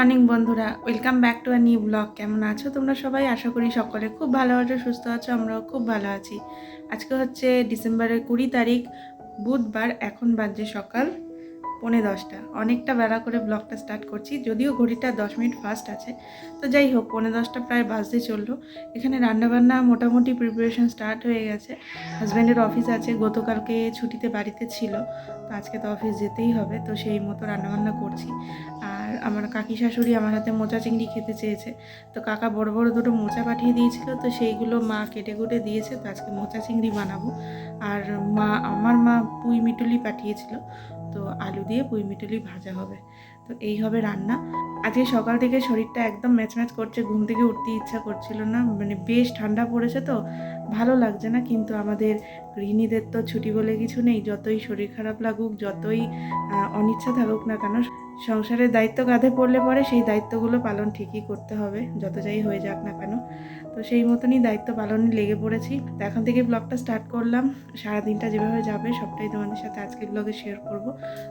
Morning বন্ধুরা। Welcome back to our new blog কেমন আছো তোমরা সবাই? আশা করি সকলে খুব ভালো আছো, সুস্থ আছো, আমরাও খুব ভালো আছি। আজকে হচ্ছে ডিসেম্বরের কুড়ি তারিখ, বুধবার, এখন বাজে সকাল পৌনে দশটা। অনেকটা বেলা করে ব্লগটা স্টার্ট করছি, যদিও ঘড়িটা দশ মিনিট ফাস্ট আছে। তো যাই হোক, পৌনে দশটা প্রায় বাজতে চলল। এখানে রান্নাবান্না মোটামুটি প্রিপারেশন স্টার্ট হয়ে গেছে। হাজব্যান্ডের অফিস আছে, গতকালকে ছুটিতে বাড়িতে ছিল। তো আজকে তো অফিস যেতেই হবে, তো সেই মতো রান্নাবান্না করছি। আর আমার কাকি শাশুড়ি আমার হাতে মোচা চিংড়ি খেতে চেয়েছে। তো কাকা বড় বড় দুটো মোচা পাঠিয়ে দিয়েছিল, তো সেইগুলো মা কেটে কুটে দিয়েছে, তো আজকে মোচা চিংড়ি বানাবো। আর মা, আমার মা পুঁই মিটুলি পাঠিয়েছিল, তো আলু দিয়ে পুঁই মিটুলি ভাজা হবে। তো এই হবে রান্না। আজকে সকাল থেকে শরীরটা একদম ম্যাচ ম্যাচ করছে, ঘুম থেকে উঠতে ইচ্ছা করছিল না মানে বেশ ঠান্ডা পড়েছে তো, ভালো লাগছে না, কিন্তু আমাদের গৃহিণীদের তো ছুটি বলে কিছু নেই, যতই শরীর খারাপ লাগুক, যতই অনিচ্ছা থাকুক না কেন, সংসারের দায়িত্ব কাঁধে পড়লে পরে সেই দায়িত্বগুলো পালন ঠিকই করতে হবে, যত যাই হয়ে যাক না কেন। তো সেই মতনই দায়িত্ব পালনে লেগে পড়েছি। তো এখন থেকে ব্লগটা স্টার্ট করলাম। সারাদিনটা যেভাবে যাবে সবটাই তোমাদের সাথে আজকের ব্লগে শেয়ার করব।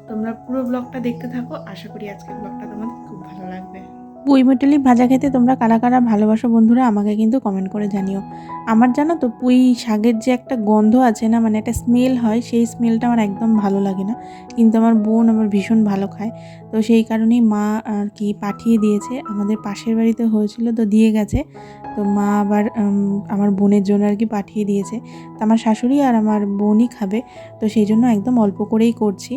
তোমরা পুরো ব্লগটা দেখতে থাকো। আশা করি আজকের ব্লগটা তোমাদের খুব ভালো লাগবে। পুঁই মিটলি ভাজা খেতে তোমরা কারা কারা ভালোবাসো বন্ধুরা, আমাকে কিন্তু কমেন্ট করে জানিও। আমার জানো তো পুঁই শাকের যে একটা গন্ধ আছে না মানে একটা স্মেল হয়, সেই স্মেলটা আমার একদম ভালো লাগে না। কিন্তু আমার বোন আমার ভীষণ ভালো খায়। তো সেই কারণেই মা আর কি পাঠিয়ে দিয়েছে। আমাদের পাশের বাড়িতে হয়েছিল তো দিয়ে গেছে। তো মা আবার আমার বোনের জন্য আর কি পাঠিয়ে দিয়েছে। তো আমার শাশুড়ি আর আমার বোনই খাবে। তো সেই জন্য একদম অল্প করেই করছি।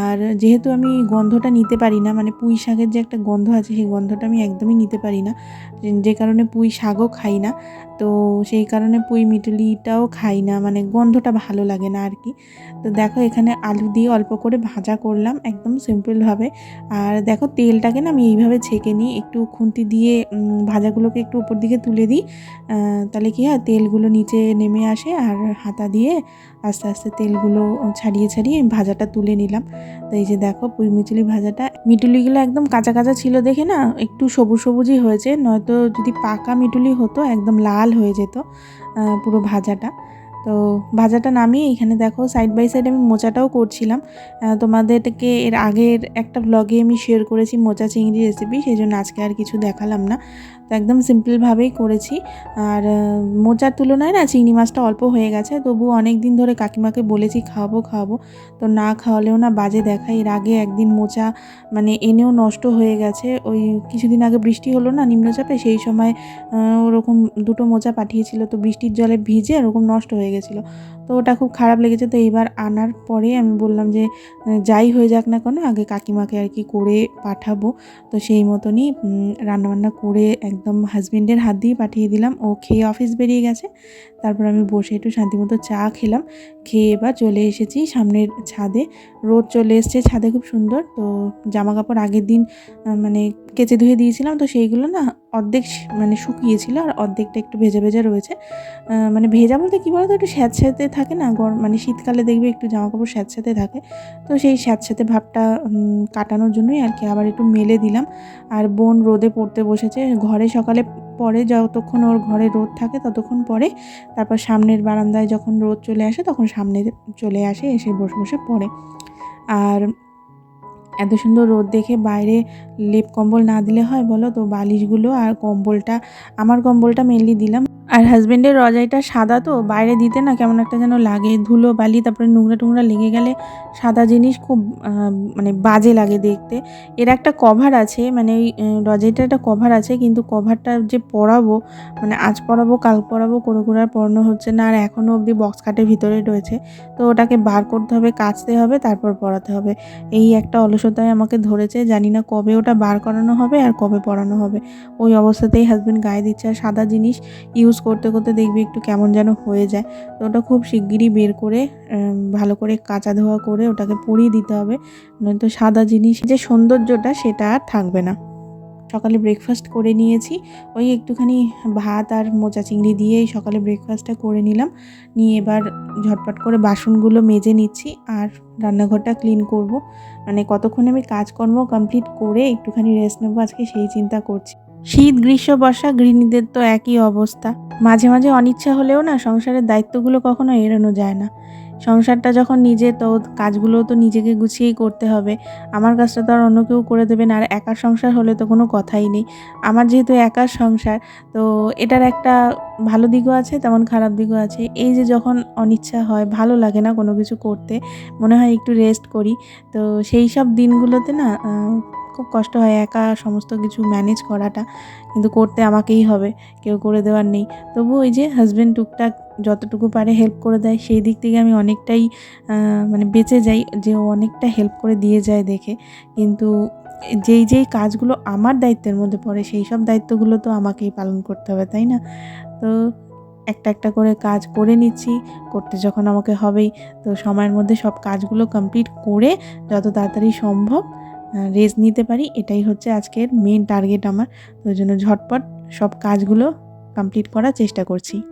আর যেহেতু আমি গন্ধটা নিতে পারি না মানে পুঁই শাকের যে একটা গন্ধ আছে, সেই গন্ধটা আমি একদমই নিতে পারি না। যে- কারণে পুঁই শাকও খাই না। তো সেই কারণে পুঁই মিটুলিটাও খাই না মানে গন্ধটা ভালো লাগে না আর কি। তো দেখো এখানে আলু দিয়ে অল্প করে ভাজা করলাম একদম সিম্পলভাবে আর দেখো তেলটাকে না আমি এইভাবে ছেঁকে নিই, একটু খুন্তি দিয়ে ভাজাগুলোকে একটু উপর দিকে তুলে দিই। তাহলে কি হয়, তেলগুলো নিচে নেমে আসে আর হাতা দিয়ে আস্তে আস্তে তেলগুলো ছাড়িয়ে ছাড়িয়ে ভাজাটা তুলে নিলাম। তো এই যে দেখো পুঁই মিচুলি ভাজাটা, মিটুলিগুলো একদম কাঁচা কাঁচা ছিল দেখে না একটু সবুজ সবুজই হয়েছে, নয়তো যদি পাকা মিটুলি হতো, একদম লাল হয়ে যেত পুরো ভাজাটা। তো ভাজাটা নামিয়ে এখানে দেখো সাইড বাই সাইড আমি মোচাটাও করছিলাম। তোমাদেরকে এর আগের একটা ব্লগে আমি শেয়ার করেছি মোচা চিংড়ি রেসিপি সেই জন্য আজকে আর কিছু দেখালাম না। তো একদম সিম্পলভাবেই করেছি। আর মোচার তুলনায় না চিংড়ি মাছটা অল্প হয়ে গেছে তবু অনেক দিন ধরে কাকিমাকে বলেছি খাওয়াবো খাওয়াবো। তো না খাওয়ালেও না বাজে দেখায় এর আগে একদিন মোচা মানে এনেও নষ্ট হয়ে গেছে। ওই কিছুদিন আগে বৃষ্টি হলো না নিম্নচাপে, সেই সময় ওরকম দুটো মোচা পাঠিয়েছিল, তো বৃষ্টির জলে ভিজে ওরকম নষ্ট হয়ে গেছিল তো ওটা খুব খারাপ লেগেছে। তো এবার আনার পরে আমি বললাম যে, যাই হয়ে যাক না কেন, আগে কাকিমাকে আর কি করে পাঠাবো। তো সেই মতনই রান্নাবান্না করে একদম হাজব্যান্ডের হাত দিয়ে পাঠিয়ে দিলাম। ও খেয়ে অফিস বেরিয়ে গেছে। তারপর আমি বসে একটু শান্তিমতো চা খেলাম। খেয়ে এবার চলে এসেছি সামনের ছাদে। রোদ চলে এসছে, ছাদে খুব সুন্দর। তো জামা কাপড় আগের দিন মানে কেচে ধুয়ে দিয়েছিলাম। তো সেইগুলো না অর্ধেক মানে শুকিয়েছিল আর অর্ধেকটা একটু ভেজা ভেজা রয়েছে। মানে ভেজা বলতে কী বলতো? একটু স্যাঁতস্যাঁতে থাকে না গরম মানে শীতকালে দেখবে একটু জামা কাপড় স্যাঁতস্যাঁতে থাকে। তো সেই স্যাঁতস্যাঁতে ভাবটা কাটানোর জন্যই আর কি আবার একটু মেলে দিলাম। আর বোন রোদে পড়তে বসেছে, ঘরে সকালে পরে যতক্ষণ ওর ঘরে রোদ থাকে ততক্ষণ পরে তারপর সামনের বারান্দায় যখন রোদ চলে আসে তখন সামনে চলে আসে, এসে বসে বসে পড়ে। আর এত সুন্দর রোদ দেখে বাইরে লেপ কম্বল না দিলে হয় বলো তো? বালিশগুলো আর কম্বলটা, আমার কম্বলটা মেনলি দিলাম। আর হাজব্যান্ডের রজাইটা সাদা তো, বাইরে দিতে না কেমন একটা যেন লাগে, ধুলো, বালি, তারপরে নোংরা টোংরা লেগে গেলে সাদা জিনিস খুব মানে বাজে লাগে দেখতে। এর একটা কভার আছে মানে ওই রজাইটার একটা কভার আছে, কিন্তু কভারটা যে পরাবো মানে আজ পরাবো, কাল পরাবো করে করে আর পরানো হচ্ছে না, আর এখনও অবধি বক্স কাটের ভিতরে রয়েছে। তো ওটাকে বার করতে হবে, কাচতে হবে, তারপর পরাতে হবে। এই একটা অলসতায় আমাকে ধরেছে, জানি না কবে ওটা বার করানো হবে, আর কবে পরানো হবে। ওই অবস্থাতেই হাজব্যান্ড গায়ে দিচ্ছে, আর সাদা জিনিস ইউজ করতে করতে দেখবি একটু কেমন যেন হয়ে যায়। তো ওটা খুব শিগগিরই বের করে ভালো করে কাঁচা ধোয়া করে ওটাকে পরিয়ে দিতে হবে। নয়তো সাদা জিনিস, যে সৌন্দর্যটা সেটা আর থাকবে না। সকালে ব্রেকফাস্ট করে নিয়েছি। ওই একটুখানি ভাত আর মোচা চিংড়ি দিয়েই সকালে ব্রেকফাস্টটা করে নিলাম। নিয়ে এবার ঝটপট করে বাসনগুলো মেজে নিচ্ছি আর রান্নাঘরটা ক্লিন করব। মানে কতক্ষণে আমি কাজকর্ম কমপ্লিট করে একটুখানি রেস্ট নেব আজকে সেই চিন্তা করছি। শীত, গ্রীষ্ম, বর্ষা, গৃহিণীদের তো একই অবস্থা। মাঝে মাঝে অনিচ্ছা হলেও না সংসারের দায়িত্বগুলো কখনো এড়ানো যায় না। সংসারটা যখন নিজে, তো কাজগুলো তো নিজেকে গুছিয়েই করতে হবে। আমার কাজটা তো আর অন্য কেউ করে দেবে না, আর একার সংসার হলে তো কোনো কথাই নেই। আমার যেহেতু একার সংসার, তো এটার একটা ভালো দিকও আছে, তেমন খারাপ দিকও আছে। এই যে যখন অনিচ্ছা হয়, ভালো লাগে না কোনো কিছু করতে, মনে হয় একটু রেস্ট করি। তো সেই সব দিনগুলোতে না খুব কষ্ট হয় একা সমস্ত কিছু ম্যানেজ করাটা, কিন্তু করতে আমাকেই হবে, কেউ করে দেওয়ার নেই। তবু ওই যে হাজব্যান্ড টুকটাক যতটুকু পারে হেল্প করে দেয়, সেই দিক থেকে আমি অনেকটাই মানে বেঁচে যাই, যে ও অনেকটা হেল্প করে দিয়ে যায় দেখে। কিন্তু যেই যেই কাজগুলো আমার দায়িত্বের মধ্যে পড়ে, সেই সব দায়িত্বগুলো তো আমাকেই পালন করতে হবে, তাই না? তো একটা একটা করে কাজ করে নিচ্ছি, করতে যখন আমাকে হবেই, তো সময়ের মধ্যে সব কাজগুলো কমপ্লিট করে যত তাড়াতাড়ি সম্ভব রেস্ট নিতে পারি। এটাই হচ্ছে আজকের মেন টার্গেট আমার। তো ওই জন্য ঝটপট সব কাজগুলো কমপ্লিট করার চেষ্টা করছি।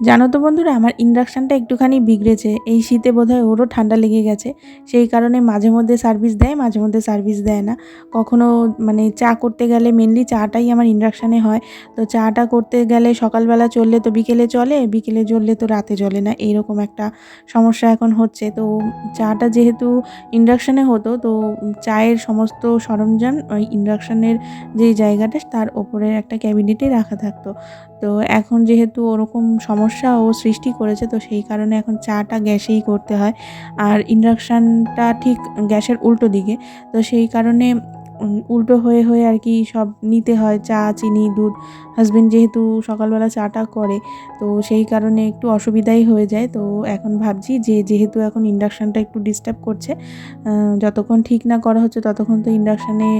জানো তো বন্ধুরা, আমার ইন্ডাকশানটা একটুখানি বিগড়েছে। এই শীতে বোধহয় ওরও ঠান্ডা লেগে গেছে। সেই কারণে মাঝে মধ্যে সার্ভিস দেয়, মাঝে মধ্যে সার্ভিস দেয় না। কখনো মানে চা করতে গেলে মেনলি চাটাই আমার ইন্ডাকশানে হয়। তো চাটা করতে গেলে সকালবেলা চললে তো বিকেলে চলে, বিকেলে চললে তো রাতে চলে না। এইরকম একটা সমস্যা এখন হচ্ছে। তো চাটা যেহেতু ইন্ডাকশানে হতো, তো চায়ের সমস্ত সরঞ্জাম ওই ইন্ডাকশানের যেই জায়গাটা, তার ওপরে একটা ক্যাবিনেটে রাখা থাকতো। তো এখন যেহেতু ওরকম সমস্যা ও সৃষ্টি করেছে, তো সেই কারণে এখন চাটা গ্যাসেই করতে হয়। আর ইন্ডাকশানটা ঠিক গ্যাসের উল্টো দিকে, তো সেই কারণে উল্টো হয়ে হয়ে আর কি সব নিতে হয়, চা, চিনি, দুধ। হাজব্যান্ড যেহেতু সকালবেলা চাটা করে, তো সেই কারণে একটু অসুবিধাই হয়ে যায়। তো এখন ভাবছি যে যেহেতু এখন ইন্ডাকশানটা একটু ডিস্টার্ব করছে যতক্ষণ ঠিক না করা হচ্ছে ততক্ষণ তো ইন্ডাকশানে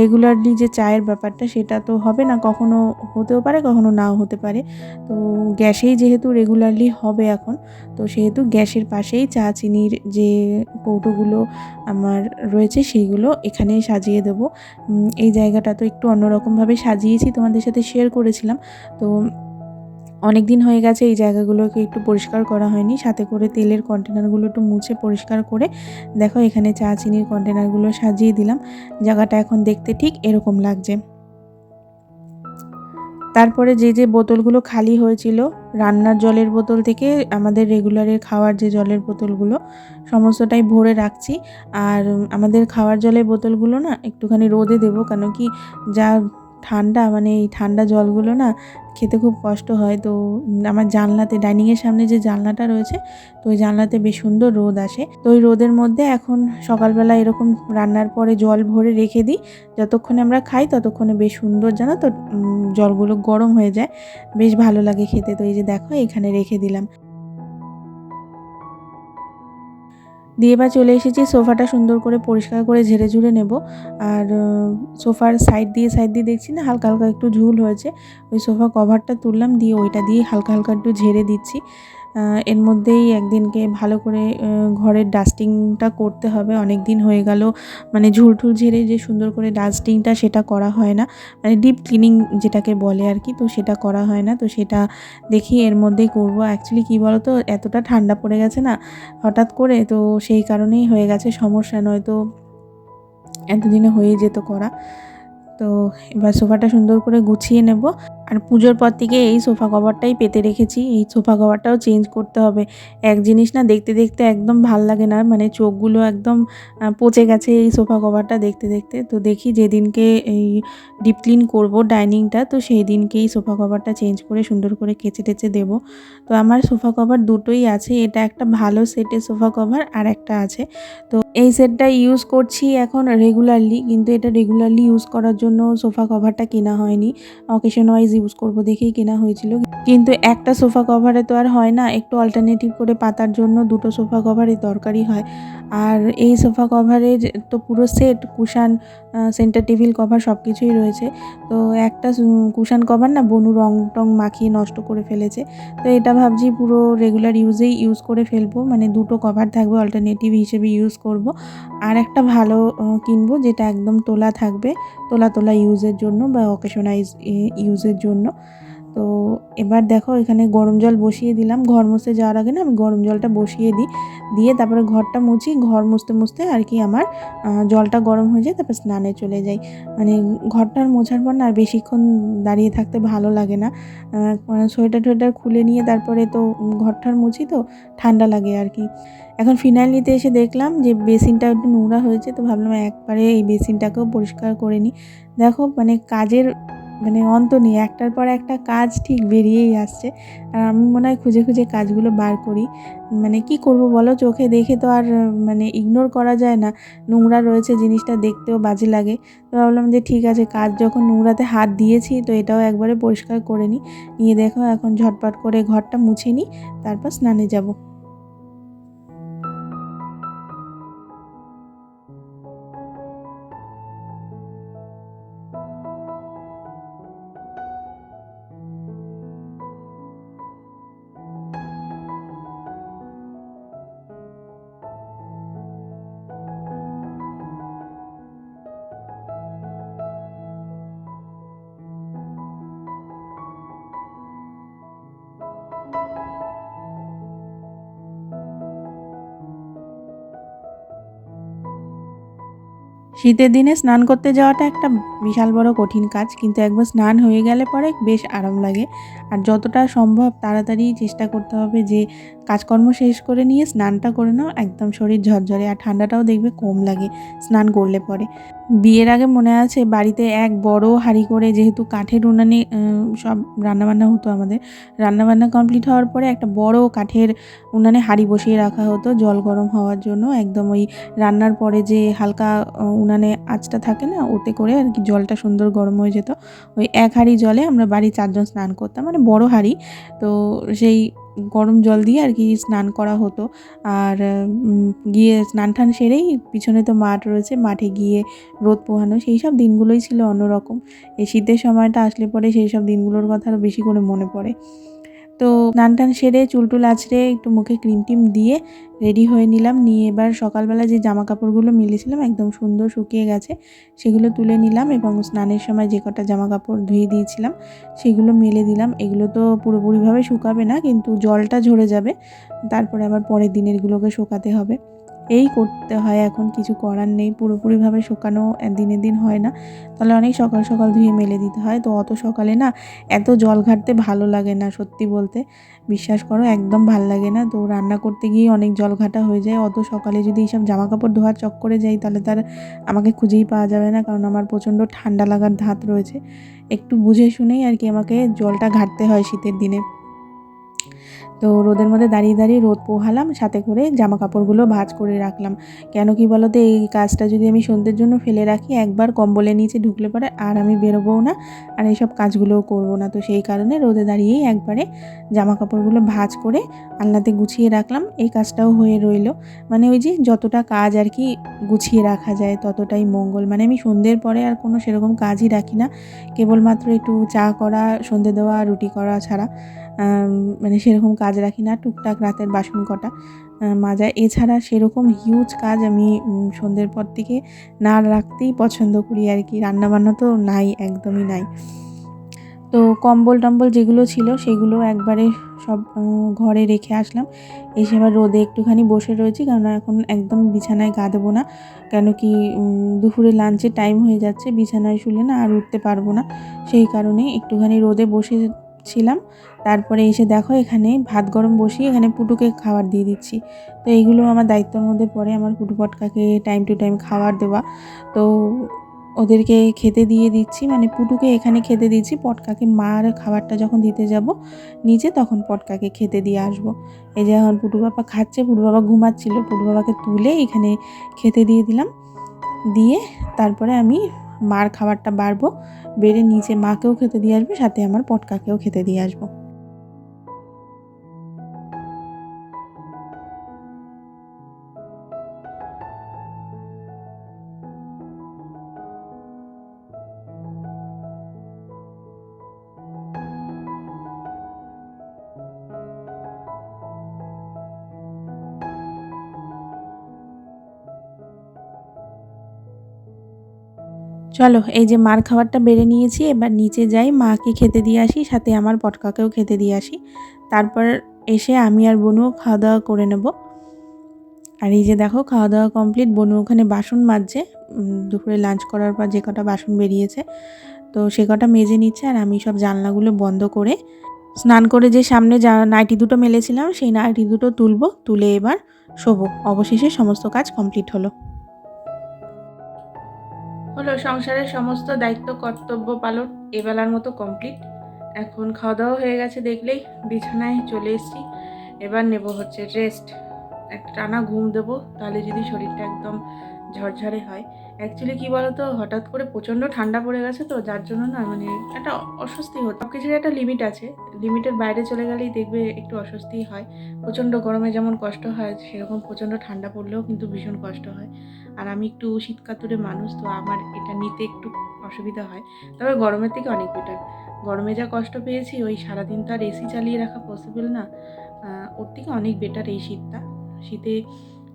রেগুলারলি যে চায়ের ব্যাপারটা সেটা তো হবে না, কখনো হতেও পারে, কখনো নাও হতে পারে। তো গ্যাসেই যেহেতু রেগুলারলি হবে এখন, তো সেহেতু গ্যাসের পাশেই চা, চিনির যে কৌটোগুলো আমার রয়েছে, সেইগুলো এখানেই সাজিয়ে দেবো। এই জায়গাটা তো একটু অন্যরকমভাবে সাজিয়েছি, তোমাদের সাথে শেয়ার করেছিলাম। তো অনেক দিন হয়ে গেছে এই জায়গাগুলোকে একটু পরিষ্কার করা হয়নি। সাথে করে তেলের কন্টেনারগুলো একটু মুছে পরিষ্কার করে দেখো এখানে চা চিনির কন্টেনারগুলো সাজিয়ে দিলাম। জায়গাটা এখন দেখতে ঠিক এরকম লাগছে। তারপরে যে যে বোতলগুলো খালি হয়েছিল, রান্নার জলের বোতল থেকে আমাদের রেগুলারের খাওয়ার যে জলের বোতলগুলো, সমস্তটাই ভরে রাখছি। আর আমাদের খাওয়ার জলের বোতলগুলো না একটুখানি রোদে দেবো, কেন কি যা ঠান্ডা মানে এই ঠান্ডা জলগুলো না খেতে খুব কষ্ট হয়। তো আমার জানলাতে, ডাইনিংয়ের সামনে যে জানলাটা রয়েছে, তো ওই জানলাতে বেশ সুন্দর রোদ আসে। তো ওই রোদের মধ্যে এখন সকালবেলা এরকম রান্নার পরে জল ভরে রেখে দিই। যতক্ষণে আমরা খাই, ততক্ষণে বেশ সুন্দর জানো তো জলগুলো গরম হয়ে যায়। বেশ ভালো লাগে খেতে। তো এই যে দেখো, এখানে রেখে দিলাম। দিয়ে এবার চলে এসেছি, সোফাটা সুন্দর করে পরিষ্কার করে ঝেড়ে ঝুড়ে নেব। আর সোফার সাইড দিয়ে সাইড দিয়ে দেখছি না, হালকা হালকা একটু ঝুল হয়েছে। ওই সোফা কভারটা তুললাম, দিয়ে ওইটা দিয়ে হালকা হালকা একটু ঝেড়ে দিচ্ছি। এর মধ্যেই একদিনকে ভালো করে ঘরের ডাস্টিংটা করতে হবে। অনেক দিন হয়ে গেল মানে ঝুল ঠুল ঝেড়ে যে সুন্দর করে ডাস্টিংটা সেটা করা হয় না। মানে ডিপ ক্লিনিং যেটাকে বলে আর কি, তো সেটা করা হয় না। তো সেটা দেখি এর মধ্যেই করব। অ্যাকচুয়ালি কী বলো তো এতটা ঠান্ডা পড়ে গেছে না, হঠাৎ করে, তো সেই কারণেই হয়ে গেছে, সমস্যা নয়তো এতদিনে হয়ে যেত করা। তো এবার সোফাটা সুন্দর করে গুছিয়ে নেব। আর পুজোর পর থেকে এই সোফা কভারটাই পেতে রেখেছি। এই সোফা কভারটাও চেঞ্জ করতে হবে। এক জিনিস না, দেখতে দেখতে একদম ভালো লাগে না। মানে চোখগুলো একদম পচে গেছে এই সোফা কভারটা দেখতে দেখতে। তো দেখি যেদিনকে এই ডিপ ক্লিন করব ডাইনিংটা, তো সেই দিনকেই সোফা কভারটা চেঞ্জ করে সুন্দর করে কেচে টেচে দেবো। তো আমার সোফা কভার দুটোই আছে। এটা একটা ভালো সেটের সোফা কভার, আর একটা আছে। তো এই সেটটা ইউজ করছি এখন রেগুলারলি, কিন্তু এটা রেগুলারলি ইউজ করার জন্য সোফা কভারটা কেনা হয়নি। অকেশন ওয়াইজ ইউজ করব দেখেই কেনা হয়েছিল। কিন্তু একটা সোফা কভারে তো আর হয় না, একটু অল্টারনেটিভ করে পাতার জন্য দুটো সোফা কভারই দরকারই হয়। আর এই সোফা কভারের তো পুরো set cushion centre table cover সব কিছুই রয়েছে। তো একটা কুশান কভার না বনু রং টং মাখিয়ে নষ্ট করে ফেলেছে। তো এটা ভাবছি পুরো রেগুলার ইউজেই ইউজ করে ফেলব। মানে দুটো কভার থাকবে অল্টারনেটিভ হিসেবে ইউজ করব। আর একটা ভালো কিনব যেটা একদম তোলা থাকবে, তোলা তোলা ইউজের জন্য বা অকেশনাইজ ইউজের জন্য। তো এবার দেখো এখানে গরম জল বসিয়ে দিলাম। ঘর মুছতে যাওয়ার আগে না আমি গরম জলটা বসিয়ে দিই। দিয়ে তারপরে ঘরটা মুছি, ঘর মুছতে মুছতে আর কি আমার জলটা গরম হয়ে যায়, তারপর স্নানে চলে যাই। মানে ঘরটার মোছার পর না আর বেশিক্ষণ দাঁড়িয়ে থাকতে ভালো লাগে না। মানে সোয়েটার টোয়েটার খুলে নিয়ে তারপরে তো ঘরটার মুছি তো ঠান্ডা লাগে আর কি। এখন ফিনাইল নিতে এসে দেখলাম যে বেসিনটা একটু নোংরা হয়েছে, তো ভাবলাম একবারে এই বেসিনটাকেও পরিষ্কার করে নিই। দেখো মানে কাজের মানে অন্ত নেই, একটার পর একটা কাজ ঠিক বেরিয়েই আসছে। আর আমি মনে হয় খুঁজে খুঁজে কাজগুলো বার করি। মানে কি করব বলো? চোখে দেখে তো আর মানে ইগনোর করা যায় না। নোংরা রয়েছে জিনিসটা দেখতেও বাজে লাগে। তো ভাবলাম যে ঠিক আছে, কাজ যখন নোংরাতে হাত দিয়েছি, তো এটাও একবারে পরিষ্কার করে নিই। নিয়ে দেখো এখন ঝটপট করে ঘরটা মুছে নিই, তারপর স্নানে যাব। শীতের দিনে স্নান করতে যাওয়াটা একটা বিশাল বড় কঠিন কাজ, কিন্তু একবার স্নান হয়ে গেলে পরে বেশ আরাম লাগে। আর যতটা সম্ভব তাড়াতাড়ি চেষ্টা করতে হবে যে, কাজকর্ম শেষ করে নিয়ে স্নানটা করে নাও, একদম শরীর ঝরঝরে আর ঠান্ডাটাও দেখবে কম লাগে স্নান করলে পরে। বিয়ের আগে মনে আছে বাড়িতে এক বড় হাঁড়ি করে যেহেতু কাঠের উনানে সব রান্নাবান্না হতো আমাদের, রান্নাবান্না কমপ্লিট হওয়ার পরে একটা বড় কাঠের উনানে হাঁড়ি বসিয়ে রাখা হতো জল গরম হওয়ার জন্য। একদম ওই রান্নার পরে যে হালকা উনানে আঁচটা থাকে না, ওতে করে আর কি জলটা সুন্দর গরম হয়ে যেত। ওই এক হাঁড়ি জলে আমরা বাড়ি চারজন স্নান করতাম মানে বড় হাঁড়ি। তো সেই গরম জল দিয়ে আর কি স্নান করা হতো। আর গিয়ে স্নান টান সেরেই পিছনে তো মাঠ রয়েছে, মাঠে গিয়ে রোদ পোহানো, সেই সব দিনগুলোই ছিল অন্যরকম। এই শীতের সময়টা আসলে পরে সেই সব দিনগুলোর কথা আরও বেশি করে মনে পড়ে। তো নান টান সেরে চুল টুল আছড়ে একটু মুখে ক্রিম টিম দিয়ে রেডি হয়ে নিলাম। নিয়ে এবার সকালবেলা যে জামা কাপড়গুলো মিলেছিলাম, একদম সুন্দর শুকিয়ে গেছে, সেগুলো তুলে নিলাম এবং স্নানের সময় যে কটা জামা কাপড় ধুয়ে দিয়েছিলাম, সেগুলো মেলে দিলাম। এগুলো তো পুরোপুরিভাবে শুকাবে না, কিন্তু জলটা ঝরে যাবে। তারপরে আবার পরের দিনেরগুলোকে শুকাতে হবে। এই করতে হয়, এখন কিছু করার নেই, পুরোপুরিভাবে শুকানো দিনে দিন হয় না। তাহলে অনেক সকাল সকাল ধুয়ে মেলে দিতে হয়। তো অত সকালে না এত জল ঘাটতে ভালো লাগে না সত্যি বলতে। বিশ্বাস করো, একদম ভালো লাগে না। তো রান্না করতে গিয়ে অনেক জল ঘাটা হয়ে যায়। অত সকালে যদি এইসব জামা কাপড় ধোয়ার চক্করে যাই, তাহলে তার আমাকে খুঁজেই পাওয়া যাবে না। কারণ আমার প্রচণ্ড ঠান্ডা লাগার ধাত রয়েছে। একটু বুঝে শুনেই আর কি আমাকে জলটা ঘাটতে হয় শীতের দিনে। তো রোদের মধ্যে দাঁড়িয়ে দাঁড়িয়ে রোদ পোহালাম, সাথে করে জামা কাপড়গুলো ভাঁজ করে রাখলাম। কেন কি বলো তো এই কাজটা যদি আমি সন্ধ্যের জন্য ফেলে রাখি, একবার কম্বলের নিচে ঢুকলে পরে আর আমি বেরোবও না, আর এইসব কাজগুলোও করব না। তো সেই কারণে রোদে দাঁড়িয়েই একবারে জামা কাপড়গুলো ভাঁজ করে আলনাতে গুছিয়ে রাখলাম। এই কাজটাও হয়ে রইল। মানে ওই যে যতটা কাজ আর কি গুছিয়ে রাখা যায়, ততটাই মঙ্গল। মানে আমি সন্ধ্যের পরে আর কোনো সেরকম কাজই রাখি না। কেবলমাত্র একটু চা করা, সন্ধে দেওয়া, রুটি করা ছাড়া। মানে সেরকম কাজ রাখি না, টুকটাক রাতের বাসন কটা। মাজা, এছাড়া সেরকম হিউজ কাজ আমি সন্ধ্যের পর থেকে না রাখতেই পছন্দ করি আর কি। রান্নাবান্না তো নাই, একদমই নাই। তো কম্বল টম্বল যেগুলো ছিল সেগুলো একবারে সব ঘরে রেখে আসলাম। এসে আবার রোদে একটুখানি বসে রয়েছি কারণ এখন একদম বিছানায় গা দেবো না। কেন কি দুপুরে লাঞ্চের টাইম হয়ে যাচ্ছে, বিছানায় শুলে না আর উঠতে পারব না। সেই কারণে একটুখানি রোদে বসে ছিলাম তারপরে এসে দেখো এখানে ভাত গরম বসিয়ে এখানে পুটুকে খাবার দিয়ে দিচ্ছি। তো এইগুলো আমার দায়িত্বের মধ্যে পড়ে আমার পুটু পটকাকে টাইম টু টাইম খাবার দেওয়া। তো ওদেরকে খেতে দিয়ে দিচ্ছি মানে পুটুকে এখানে খেতে দিচ্ছি, পটকাকে মার খাবারটা যখন দিতে যাব, নিচে তখন পটকাকে খেতে দিয়ে আসব। এই যে এখন পুটু বাবা খাচ্ছে, পুটু বাবা ঘুমাচ্ছিল, পুটু বাবাকে তুলে এখানে খেতে দিয়ে দিলাম। দিয়ে তারপরে আমি মার খাবারটা বাড়বো, বেড়ে নিচে মাকেও খেতে দিয়ে আসব, সাথে আমার পটকাকেও খেতে দিয়ে আসব। চলো, এই যে মার খাবারটা বেড়ে নিয়েছি, এবার নিচে যাই, মাকে খেতে দিয়ে আসি, সাথে আমার পটকাকেও খেতে দিয়ে আসি। তারপর এসে আমি আর বনুও খাওয়া দাওয়া করে নেব। আর এই যে দেখো খাওয়া দাওয়া কমপ্লিট, বনু ওখানে বাসন মাজছে। দুপুরে লাঞ্চ করার পর যে কটা বাসন বেরিয়েছে, তো সে কটা মেজে নিচ্ছে আর আমি সব জানলাগুলো বন্ধ করে স্নান করে যে সামনে যা নাইটি দুটো মেলেছিলাম, সেই নাইটি দুটো তুলবো, তুলে এবার শোবো। অবশেষে সমস্ত কাজ কমপ্লিট হলো। হলো সংসারের সমস্ত দায়িত্ব, কর্তব্য পালন এবেলার মতো কমপ্লিট এখন খাওয়া দাওয়া হয়ে গেছে দেখলেই বিছানায় চলে এসেছি। এবার নেব হচ্ছে রেস্ট একটা টানা ঘুম দেবো, তাহলে যদি শরীরটা একদম ঝরঝরে হয়। অ্যাকচুয়ালি কী বলতো, হঠাৎ করে প্রচণ্ড ঠান্ডা পড়ে গেছে তো, যার জন্য না মানে একটা অস্বস্তি হতো সব কিছুর একটা লিমিট আছে। লিমিটের বাইরে চলে গেলেই দেখবে একটু অস্বস্তি হয়। প্রচণ্ড গরমে যেমন কষ্ট হয়, সেরকম প্রচণ্ড ঠান্ডা পড়লেও কিন্তু ভীষণ কষ্ট হয়। আর আমি একটু শীতকাতুরে মানুষ, তো আমার এটা নিতে একটু অসুবিধা হয়। তবে গরমের থেকে অনেক বেটার গরমে যা কষ্ট পেয়েছি, ওই সারাদিন তো আর এসি চালিয়ে রাখা পসিবল না। ওর থেকে অনেক বেটার এই শীতটা। শীতে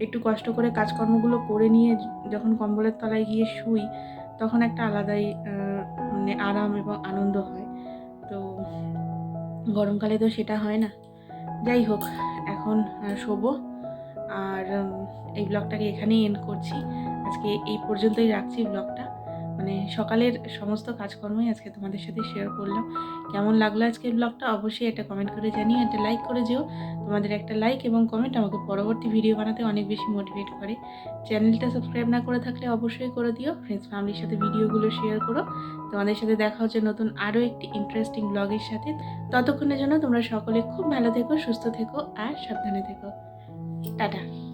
একটু কষ্ট করে কাজকর্মগুলো করে নিয়ে যখন কম্বলের তলায় গিয়ে শুই, তখন একটা আলাদাই মানে আরাম এবং আনন্দ হয়। তো গরমকালে তো সেটা হয় না। যাই হোক, এখন শোবো। আর এই ব্লগটাকে এখানেই এন্ড করছি। আজকে এই পর্যন্তই রাখছি ব্লগটা। মানে সকালের সমস্ত কাজকর্মই আজকে তোমাদের সাথে শেয়ার করলাম। কেমন লাগল আজকের ব্লগটা? অবশ্যই একটা কমেন্ট করে জানিও, একটা লাইক করে যেও। তোমাদের একটা লাইক এবং কমেন্ট আমাকে পরবর্তী ভিডিও বানাতে অনেক বেশি মোটিভেট করে। চ্যানেলটা সাবস্ক্রাইব না করে থাকলে অবশ্যই করে দিও। ফ্রেন্ডস ফ্যামিলির সাথে ভিডিওগুলো শেয়ার করো। তোমাদের সাথে দেখা হচ্ছে নতুন আরও একটি ইন্টারেস্টিং ব্লগের সাথে। ততক্ষণের জন্য তোমরা সকলে খুব ভালো থেকো, সুস্থ থেকো আর সাবধানে থেকো। 大胆